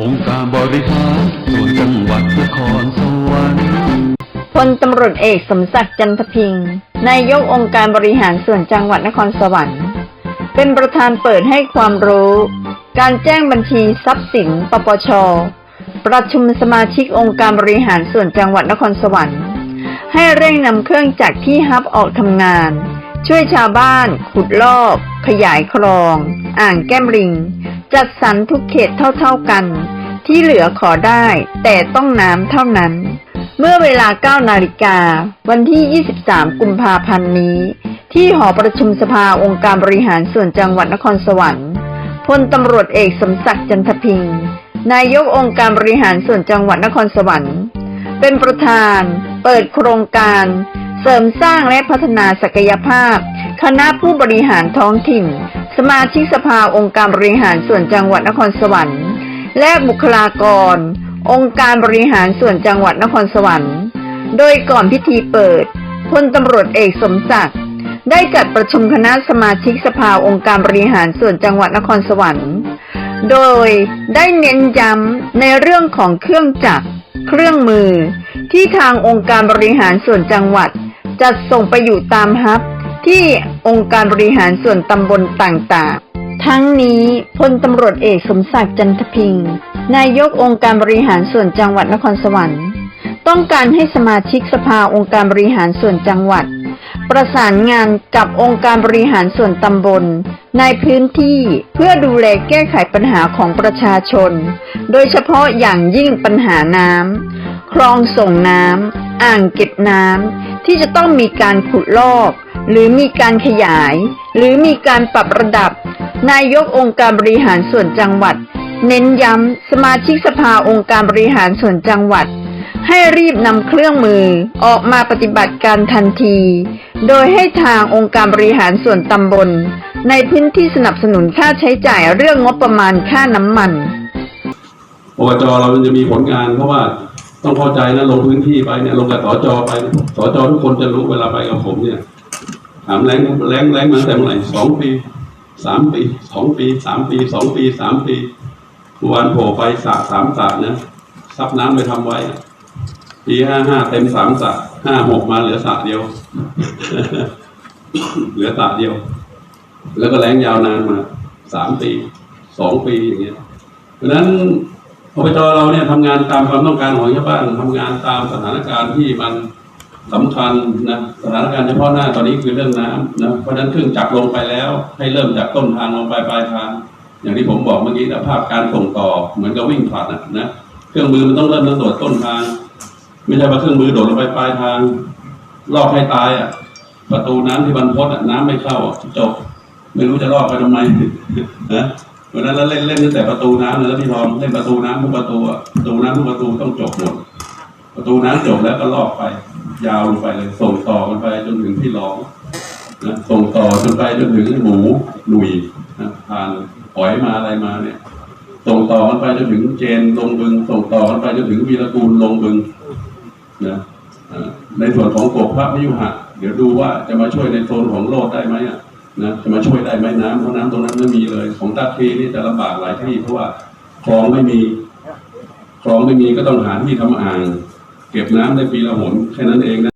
องค์การบริหารส่วนจังหวัดนครสวรรค์พลตำรวจเอกสมศักดิ์จันทพิงค์นายกองค์การบริหารส่วนจังหวัดนครสวรรค์ เป็นประธานเปิดให้ความรู้ การแจ้งบัญชีทรัพย์สินปปช ประชุมสมาชิกองค์การบริหารส่วนจังหวัดนครสวรรค์ ให้เร่งนำเครื่องจักรที่ฮับออกทำงาน ช่วยชาวบ้าน ขุดลอก ขยายคลอง อ่างแก้มลิง จัดสรรทุกเขตเท่าๆกัน ที่เหลือขอได้ แต่ต้องน้ำเท่านั้น เมื่อเวลา 9 นาฬิกา วันที่ 23 กุมภาพันธ์นี้ ที่หอประชุมสภาองค์การบริหารส่วนจังหวัดนครสวรรค์พลตำรวจเอกสมศักดิ์จันทพิงนายกองค์การบริหารส่วนจังหวัดนครสวรรค์ เป็นประธาน เปิดโครงการ เสริมสร้างและพัฒนาศักยภาพ คณะผู้บริหารท้องถิ่น สมาชิกสภาองค์การบริหารส่วนจังหวัดนครสวรรค์ และบุคลากร องค์การบริหารส่วนจังหวัดนครสวรรค์ โดยก่อนพิธีเปิดพลตำรวจเอกสมศักดิ์ได้จัดประชุมคณะสมาชิกสภาองค์การบริหารส่วนจังหวัดนครสวรรค์ โดยได้เน้นย้ำในเรื่องของเครื่องจักร เครื่องมือ ที่ทางองค์การบริหารส่วนจังหวัด จัดส่งไปอยู่ตามฮับ ที่องค์การบริหารส่วนตำบลต่างๆ ทั้งนี้พลตำรวจเอกสมศักดิ์จันทพิงค์นายกองค์การบริหารส่วนจังหวัดนครสวรรค์ ต้องการให้สมาชิกสภาองค์การบริหารส่วนจังหวัด ประสานงานกับองค์การบริหารส่วนตำบล ในพื้นที่เพื่อดูแลแก้ไขปัญหาของประชาชน โดยเฉพาะอย่างยิ่งปัญหาน้ำคลองส่งน้ำ อ่างเก็บน้ำที่จะต้องมีการขุดลอก หรือมีการขยาย หรือมีการปรับระดับ นายกองค์การบริหารส่วนจังหวัด เน้นย้ำสมาชิกสภาองค์การบริหารส่วนจังหวัด ให้รีบนำเครื่องมือออกมาปฏิบัติการทันที โดยให้ทางองค์การบริหารส่วนตำบล ในพื้นที่สนับสนุนค่าใช้จ่ายเรื่องงบประมาณค่าน้ำมันอบจเราจะมีผลงานเพราะว่า ต้องเข้าใจนะลงพื้นที่ไปเนี่ยลงกับสจไปสจทุกคนจะรู้เวลาไปกับผมเนี่ย ถามแรงแรงแรงมาตั้งแต่เมื่อไหร่สองปีสามปีสองปีสามปีสองปีสามปีวานโผล่ไปสระสามสระนะซับน้ำไปทำไว้ปีห้าห้าเต็มสามสระห้าหกมาเหลือสระเดียว เหลือสระเดียว แล้วก็แรงยาวนานมาสามปีสองปีอย่างเงี้ยเพราะฉะนั้น อบจเราเนี่ยทำงานตามความต้องการของชาวบ้านทำงานตามสถานการณ์ที่มันสำคัญนะสถานการณ์เฉพาะหน้าตอนนี้คือเรื่องน้ำนะเพราะฉะนั้นเครื่องจักรลงไปแล้ว ให้เริ่มจากต้นทางลงไปปลายทาง อย่างที่ผมบอกเมื่อกี้นะภาพการส่งต่อเหมือนกับวิ่งผลัดนะนะเครื่องมือมันต้องเริ่มตั้งแต่ต้นทาง ไม่ใช่ว่าเครื่องมือโดดลงไปปลายทางลอกให้ตายอะ ประตูน้ำที่บรรพตอะน้ำไม่เข้าจบไม่รู้จะลอกไปทำไมนะ วันนั้นเราเล่นเล่นตั้งแต่ประตูน้ำเลยแล้วพี่ทองเล่นประตูน้ำทุกประตูอะประตูน้ำทุกประตูต้องจบหมดประตูน้ำจบแล้วก็ลอกไป ยาวลงไปเลยส่งต่อกันไปจนถึงที่ร้องนะส่งต่อจนไปจนถึงหมูหนุ่ยนะผ่านหอยมาอะไรมาเนี่ย ส่งต่อกันไปจนถึงเจนลงบึง ส่งต่อกันไปจนถึงวีรกูลลงบึงนะในส่วนของกบพระพยุหะ เดี๋ยวดูว่าจะมาช่วยในโซนของโลดได้ไหมอะ นะจะมาช่วยได้ไหมน้ำเพราะน้ำตรงนั้นไม่มีเลย ของตาคลีนี่จะลำบากหลายที่เพราะว่าคลองไม่มีคลองไม่มีก็ต้องหาที่ทำอ่าง เก็บน้ำได้ปีละหนแค่นั้นเองนะ